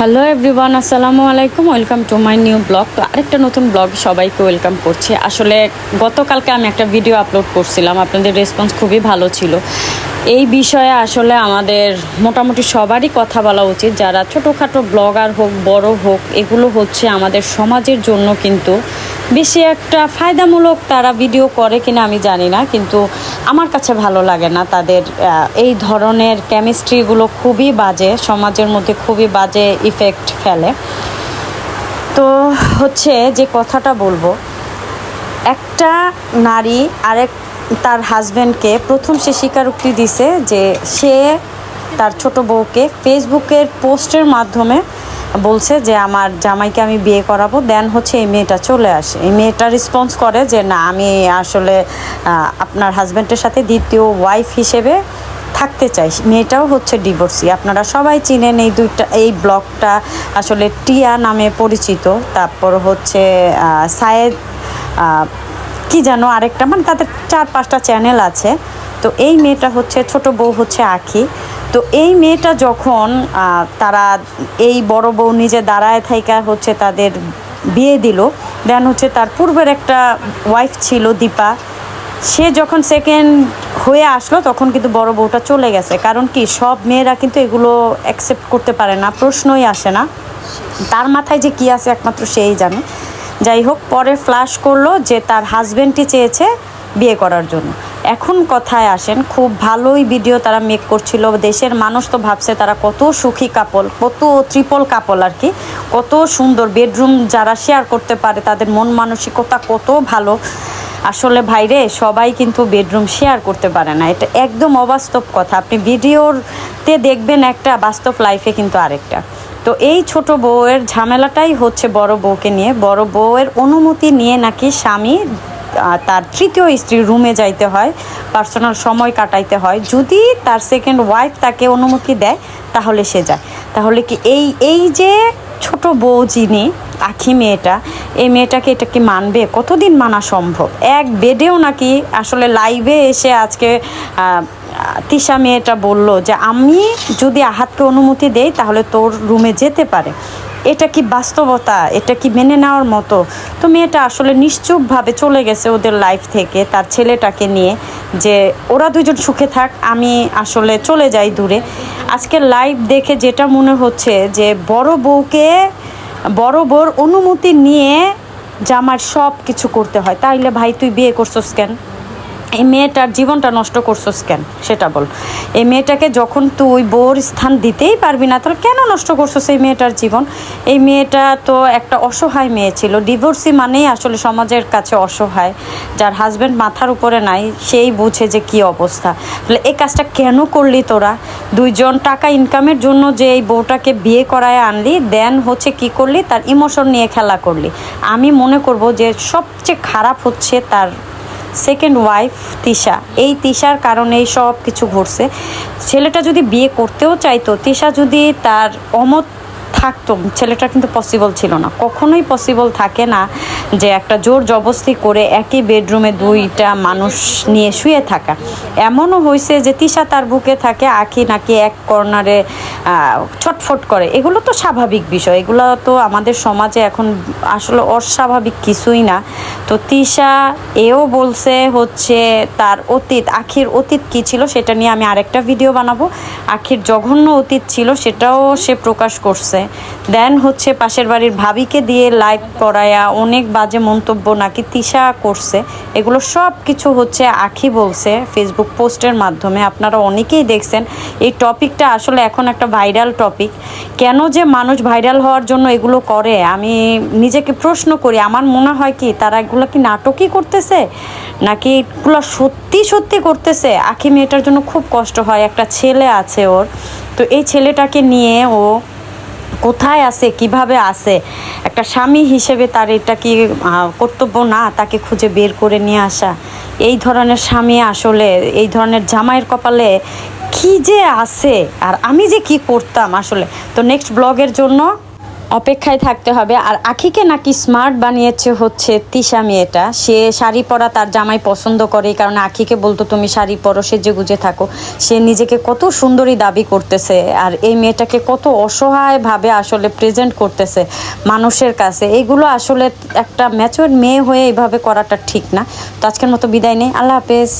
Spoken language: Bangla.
হ্যালো এভরিওয়ান আসসালামু আলাইকুম। Welcome to my new blog তো আরেকটা নতুন ব্লগ সবাইকে ওয়েলকাম করছি। আসলে গতকালকে আমি একটা ভিডিও আপলোড করছিলাম। আপনাদের রেসপন্স খুবই ভালো ছিল। এই বিষয়ে আসলে আমাদের মোটামুটি সবারই কথা বলা উচিত। যারা ছোটোখাটো ব্লগার হোক, বড় হোক, এগুলো হচ্ছে আমাদের সমাজের জন্য কিন্তু বেশি একটা ফায়দামূলক তারা ভিডিও করে কিনা আমি জানি না, কিন্তু আমার কাছে ভালো লাগে না তাদের এই ধরনের কেমিস্ট্রিগুলো খুবই বাজে, সমাজের মধ্যে খুবই বাজে ইফেক্ট ফেলে। তো হচ্ছে যে কথাটা বলব, একটা নারী আরেক তার হাজব্যান্ডকে প্রথম সে স্বীকারোক্তি দিছে যে সে তার ছোট বউকে ফেসবুকের পোস্টের মাধ্যমে বলছে যে আমার জামাইকে আমি বিয়ে করাবো দেন হচ্ছে এই মেয়েটা চলে আসে। এই মেয়েটা রেসপন্স করে যে, না, আমি আসলে আপনার হাজব্যান্ডের সাথে দ্বিতীয় ওয়াইফ হিসেবে থাকতে চাই। মেয়েটাও হচ্ছে ডিভোর্সি আপনারা সবাই চিনেন এই দুইটা, এই ব্লগটা আসলে টিয়া নামে পরিচিত। তারপর হচ্ছে সায়েদ কি জানো আরেকটা মানে তাদের চার পাঁচটা চ্যানেল আছে। তো এই মেয়েটা হচ্ছে, ছোট বউ হচ্ছে আখি। তো এই মেয়েটা যখন তারা এই বড় বউ নিজে দাঁড়ায় থাইকা হচ্ছে তাদের বিয়ে দিল, দেন হচ্ছে তার পূর্বের একটা ওয়াইফ ছিল দীপা, সে যখন সেকেন্ড হয়ে আসলো তখন কিন্তু বড় বউটা চলে গেছে। কারণ কি, সব মেয়েরা কিন্তু এগুলো অ্যাকসেপ্ট করতে পারে না, প্রশ্নই আসে না। তার মাথায় যে কী আছে একমাত্র সেই জানে। যাই হোক, পরে ফ্লাশ করল যে তার হাজব্যান্ডটি চেয়েছে বিয়ে করার জন্য। এখন কথায় আসেন, খুব ভালোই ভিডিও তারা মেক করছিল। দেশের মানুষ তো ভাবছে তারা কত সুখী কাপল কত ত্রিপল কাপল আর কি, কত সুন্দর বেডরুম যারা শেয়ার করতে পারে, তাদের মন মানসিকতা কত ভালো। আসলে ভাইরে, সবাই কিন্তু বেডরুম শেয়ার করতে পারে না। এটা একদম অবাস্তব কথা। আপনি ভিডিওতে দেখবেন একটা, বাস্তব লাইফে কিন্তু আরেকটা। তো এই ছোট বউয়ের ঝামেলাটাই হচ্ছে বড় বউকে নিয়ে। বড় বউয়ের অনুমতি নিয়ে নাকি স্বামী তার তৃতীয় স্ত্রীর রুমে যাইতে হয় পার্সোনাল সময় কাটাইতে হয়। যদি তার সেকেন্ড ওয়াইফ তাকে অনুমতি দেয়, তাহলে সে যায়। তাহলে কি এই এই যে ছোট বউ যিনি, আখি মেয়েটা, এই মেয়েটাকে এটা কি মানবে? কতদিন মানা সম্ভব? এক বেডেও নাকি আসলে লাইভে এসে আজকে তিশা মেয়েটা বলল যে, আমি যদি আহাতকে অনুমতি দেই, তাহলে তোর রুমে যেতে পারে। এটা কি বাস্তবতা? এটা কি মেনে নেওয়ার মতো? তো মেয়েটা আসলে নিশ্চুপভাবে চলে গেছে ওদের লাইফ থেকে, তার ছেলেটাকে নিয়ে, যে ওরা দুজন সুখে থাক, আমি আসলে চলে যাই দূরে। আজকে লাইভ দেখে যেটা মনে হচ্ছে যে বড় বউকে বড় বউর অনুমতি নিয়ে জামার সব কিছু করতে হয়। তাইলে ভাই, তুই বিয়ে করছস কেন? এই মেয়েটার জীবনটা নষ্ট করছোস কেন? সেটা বল। এই মেয়েটাকে যখন তুই বউর স্থান দিতেই পারবি না, তাহলে কেন নষ্ট করছোস এই মেয়েটার জীবন? এই মেয়েটা তো একটা অসহায় মেয়ে ছিল। ডিভোর্সি মানেই আসলে সমাজের কাছে অসহায়, যার হাজব্যান্ড মাথার উপরে নাই, সেই বুঝে যে কি অবস্থা। তাহলে এই কাজটা কেন করলি তোরা? দুইজন টাকা ইনকামের জন্য যে এই বউটাকে বিয়ে করায় আনলি দেন হচ্ছে কি করলি? তার ইমোশন নিয়ে খেলা করলি। আমি মনে করব যে সবচেয়ে খারাপ হচ্ছে তার সেকেন্ড ওয়াইফ তিশা। এই তিশার কারণেই সব কিছু ঘটছে। ছেলেটা যদি বিয়ে করতেও চাইতো, তিশা যদি তার অমত থাকতো ছেলেটা কিন্তু পসিবল ছিল না। কখনোই পসিবল থাকে না যে একটা জোর জবস্তি করে একই বেডরুমে দুইটা মানুষ নিয়ে শুয়ে থাকা। এমনও হয়েছে যে তিশা তার বুকে থাকে, আখি নাকি এক কর্নারে ছটফট করে। এগুলো তো স্বাভাবিক বিষয়। এগুলো তো আমাদের সমাজে এখন আসলে অস্বাভাবিক কিছুই না। তো তিশা এও বলছে হচ্ছে তার অতীত, আখির অতীত কী ছিল সেটা নিয়ে আমি আরেকটা ভিডিও বানাবো। আখির জঘন্য অতীত ছিল সেটাও সে প্রকাশ করছে। দেন হচ্ছে পাশের বাড়ির ভাবিকে দিয়ে লাইভ করায়া অনেক বাজে মন্তব্য নাকি তিশা করছে। এগুলো সব কিছু হচ্ছে আখি বলছে ফেসবুক পোস্টের মাধ্যমে। আপনারা অনেকেই দেখছেন এই টপিকটা আসলে এখন একটা ভাইরাল টপিক কেন যে মানুষ ভাইরাল হওয়ার জন্য এগুলো করে? আমি নিজেকে প্রশ্ন করি, আমার মনে হয় কি তারা এগুলো কি নাটকই করতেছে? নাকি এগুলো সত্যি সত্যি করতেছে? আখি মেয়েটার জন্য খুব কষ্ট হয়, একটা ছেলে আছে ওর। তো এই ছেলেটাকে নিয়ে ও কোথায় আছে, কীভাবে আছে? একটা স্বামী হিসেবে তার এটা কি কর্তব্য? না, তাকে খুঁজে বের করে নিয়ে আসা। এই ধরনের স্বামী আসলে, এই ধরনের জামাইয়ের কপালে কি যে আছে? আর আমি যে কি করতাম আসলে? তো নেক্সট ব্লগের জন্য অপেক্ষায় থাকতে হবে। আর আখিকে নাকি স্মার্ট বানিয়েছে হচ্ছে তিশা মেয়েটা। সে শাড়ি পরা তার জামাই পছন্দ করে কারণ আখিকে বলতো, তুমি শাড়ি পরো, সেজে গুজে থাকো। সে নিজেকে কত সুন্দরী দাবি করতেছে, আর এই মেয়েটাকে কত অসহায়ভাবে আসলে প্রেজেন্ট করতেছে মানুষের কাছে। এইগুলো আসলে একটা ম্যাচুয়ার মেয়ে হয়ে এইভাবে করাটা ঠিক না। তো আজকের মতো বিদায় নেই। আল্লাহ হাফেজ।